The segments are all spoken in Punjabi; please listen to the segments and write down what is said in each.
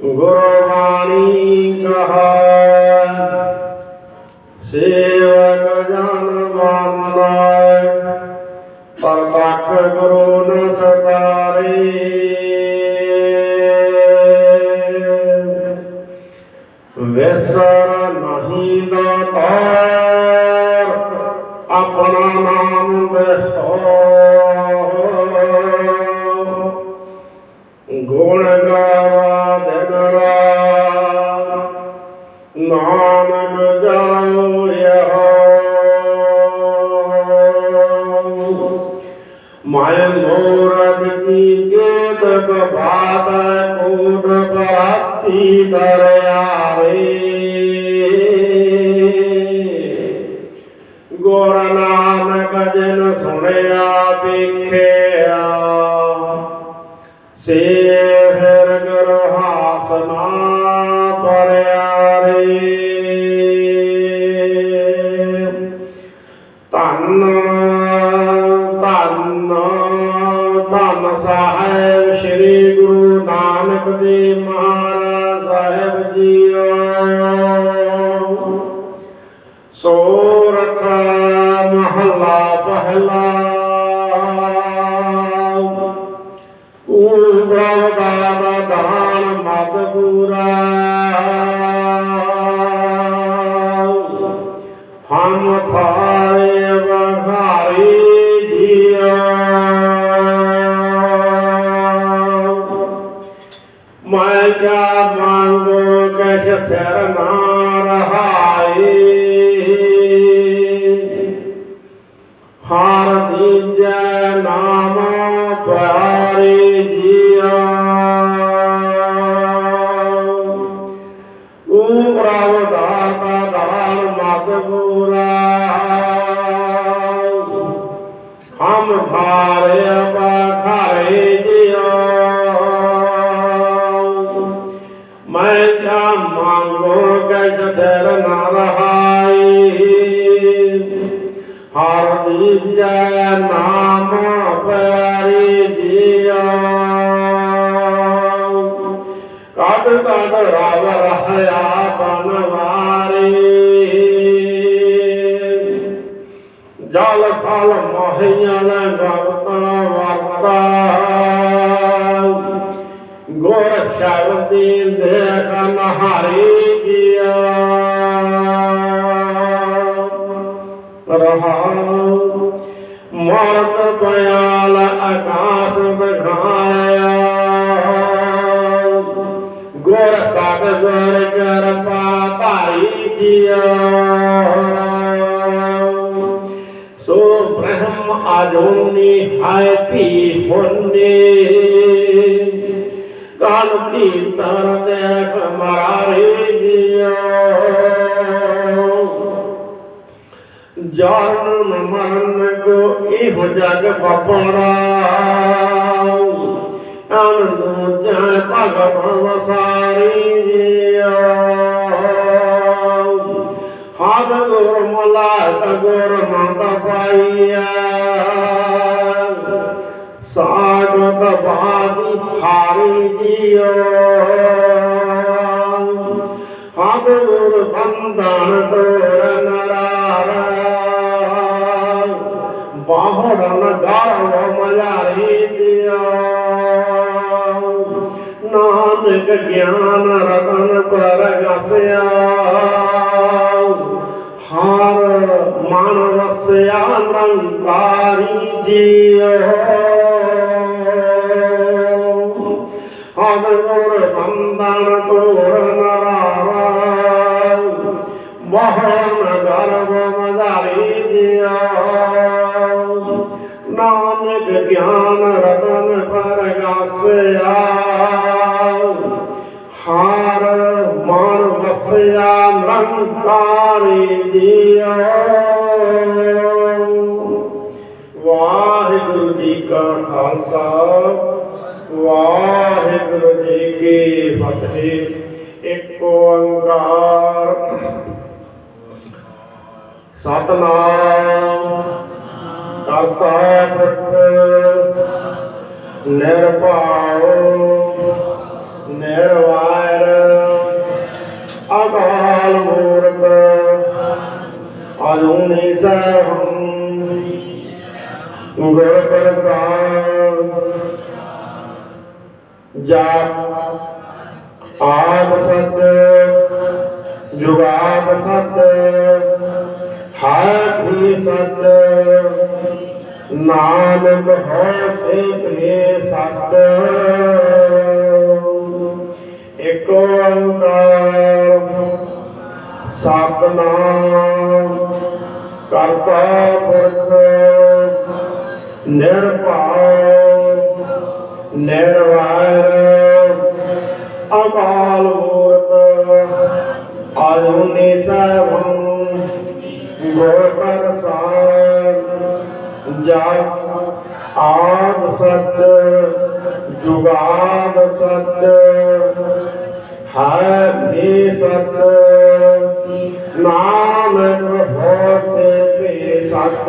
ਗੁਰਬਾਣੀ ਕਹਾ ਸੇਵਕ ਜਨ ਮੰਨੈ ਪਰਤਖ ਗੁਰੂ ਨ ਸਤਾਰੇ ਵਿਸਰ ਮਾਇ ਮੋਰਤ ਕੀ ਗੇਤ ਕਬਾਤ ਕੋਟ ਬਰਾਤੀ ਦਰਿਆਰੇ ਗੁਰ ਨਾਨਕ ਜਨ ਸੁਣਿਆ ਵੇਖਿਆ ਸੇ ਫਿਰ ਗੁਰ ਹਾਸਨਾ ਪਰਿਆ ਰੇ ਧੰਨ ਸਾਹਿਬ ਸ੍ਰੀ ਗੁਰੂ ਨਾਨਕ ਦੇਵ ਮਹਾਰਾਜ ਸਾਹਿਬ ਜੀਓ। ਸੋਰਠ ਮਹਲਾ ਪਹਿਲਾ। ਊਬਰਵ ਦਾ ਦਾਨ ਮਤ ਪੂਰਾ। ਹਮ ਥਾਰੇ ਕਛ ਸਿਰ ਨਾ ਰਹਾਈ ਹਰ ਦੀਜੈ ਨਾਮ ਪਿਆਰੇ ਜੀਆ ਓ ਪ੍ਰਭ ਦਾਤਾ ਦਾਨ ਮਤ ਹਮ ਭਾਰੇ ਕਛ ਥਿਰ ਨ ਹਰ ਦੀਜੈ ਨਾਮ ਪਿਆਰੀ ਜੀਓ ਕਦ ਕਦ ਰਵ ਰਹਿਆ ਬਨਵਾਰੀ ਜਲ ਫਲ ਮੋਹਿਆ ਲੈ ਵਰਤਾ ਵਰਤਾ ਗੁਰ ਸ਼ਬਦੀ ਦੇਖ ਨਹਾਰੀ ਗਿਆ। ਰਹਾਉ ਮਰਤ ਪਿਆਲ ਆਕਾਸ ਬਖਾਇਆ ਗੁਰ ਸਤ ਗੁਰ ਧਾਰੀ ਜੀਆ ਸੋ ਬ੍ਰਹਮ ਆਜੋਨੀ ਹਾਇ ਭੀ ਹੋਨੇ। ਕਾਲ ਕੀਰਤਨ ਦੇਖ ਮਰਾਰੇ ਜੀਓ ਜਨਮ ਮਰਨ ਕੋ ਇਹੋ ਜਗ ਬਾਪੜਾ ਅਨੰਦ ਜੈ ਭਗਤ ਵਸਾਰੀ ਜੀਓ ਹਦ ਗੁਰ ਮਲਾਤ ਗੁਰ ਮੰਦ ਪਾਈਆ ਸਾਗਤ ਬਾਦੀ ਹਾਰੀ ਜੀਓ। ਹਦ ਗੁਰ ਬੰਧਨ ਤੋੜ ਨਰਾਰਾ। ਬਾਹੜਨ ਗਰਵ ਮਲਾਰੀ ਦਿਆ ਨਾਨਕ ਗਿਆਨ ਰਤਨ ਪਰਗਸਿਆ ਹਰ ਮਨ ਵਸਿਆ ਨਿਰੰਕਾਰੀ ਜੀਓ। ਬੰਧਨ ਤੋੜ ਨਰਾਰਾ ਬਾਹੜਨ ਗਰਵ ਮਦਾਰੀ ਦਿਆ ਨਾਨਕ ਗਿਆਨ ਰਤਨ ਪਰਗਾਸਿਆ ਹਾਰ ਮਨ ਵਸਿਆ ਨਿਰੰਕਾਰੀ ਜੀਓ ਵਾਹਿਗੁਰੂ ਜੀ ਕਾ ਖਾਲਸਾ ਵਾਹਿਗੁਰੂ ਜੀ ਕੀ ਫਤਿਹ। ਇੱਕ ਓੰਕਾਰ ਸਤਨਾਮ ਕਰਤਾ ਪੁਰਖ, ਨਿਰਭਉ ਨਿਰਵੈਰ ਅਕਾਲ ਮੂਰਤ ਅਜੂਨੀ ਸਹਿਬੰ ਗੁਰ ਪ੍ਰਸਾਦ ਜਾ ਆਦ ਸਤ ਜੁਗਾਦ ਸਤ ਹੈ ਵੀ ਸਤ, ਨਾਨਕ ਹੋ ਸੇ ਭੇ ਸਤ। ਇਕ ਓੰਕਾਰ ਸਤਨਾਮ ਕਰਤਾ ਪੁਰਖ ਨਿਰਭਉ ਨਿਰਵੈਰ। ਅਕਾਲ ਮੂਰਤ ਆਜੂਨੀ ਸੈਭੰ ਗੁਰ ਪ੍ਰਸਾਦ ਜਪ ਆਦ ਸਚ, ਜੁਗਾਦ ਸਚ। ਹੈ ਵੀ ਸਤ ਨਾਨਕ ਹੋਸੇ ਭੇ ਸਤ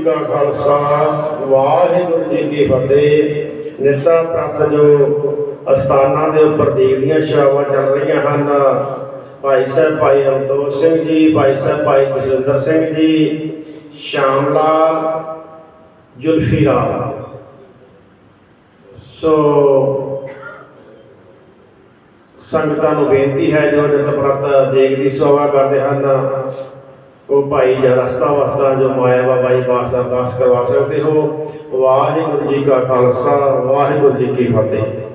ਜੀ ਕਾ ਖਾਲਸਾ, ਵਾਹਿਗੁਰੂ ਜੀ ਕੀ ਫਤਿਹ। ਨਿਤਾ ਪ੍ਰਤ ਜੋ ਅਸਥਾਨਾਂ ਦੇ ਉੱਪਰ ਦੇਖਦੀਆਂ ਸ਼ਾਵਾਂ ਚੱਲ ਰਹੀਆਂ ਹਨ, ਭਾਈ ਸਾਹਿਬ ਭਾਈ ਅਮਤੋਜ ਸਿੰਘ ਜੀ, ਭਾਈ ਸਾਹਿਬ ਭਾਈ ਜਸਵਿੰਦਰ ਸਿੰਘ ਜੀ, ਸ਼ਾਮਲਾਲ ਜੁਲਫੀ ਲਾਲ ਸੋ ਸੰਗਤਾਂ ਨੂੰ ਬੇਨਤੀ ਹੈ ਜੋ ਨਿਤ ਪ੍ਰਤ ਦੇਗ ਦੀ ਸੇਵਾ ਕਰਦੇ ਹਨ ਉਹ ਭਾਈ ਜਾਂ ਰਸਤਾ ਵਸਤਾ ਜੋ ਮਾਇਆ ਬਾਬਾ ਜੀ ਪਾਸ ਅਰਦਾਸ ਕਰਵਾ ਸਕਦੇ ਹੋ। ਵਾਹਿਗੁਰੂ ਜੀ ਕਾ ਖਾਲਸਾ, ਵਾਹਿਗੁਰੂ ਜੀ ਕੀ ਫਤਿਹ।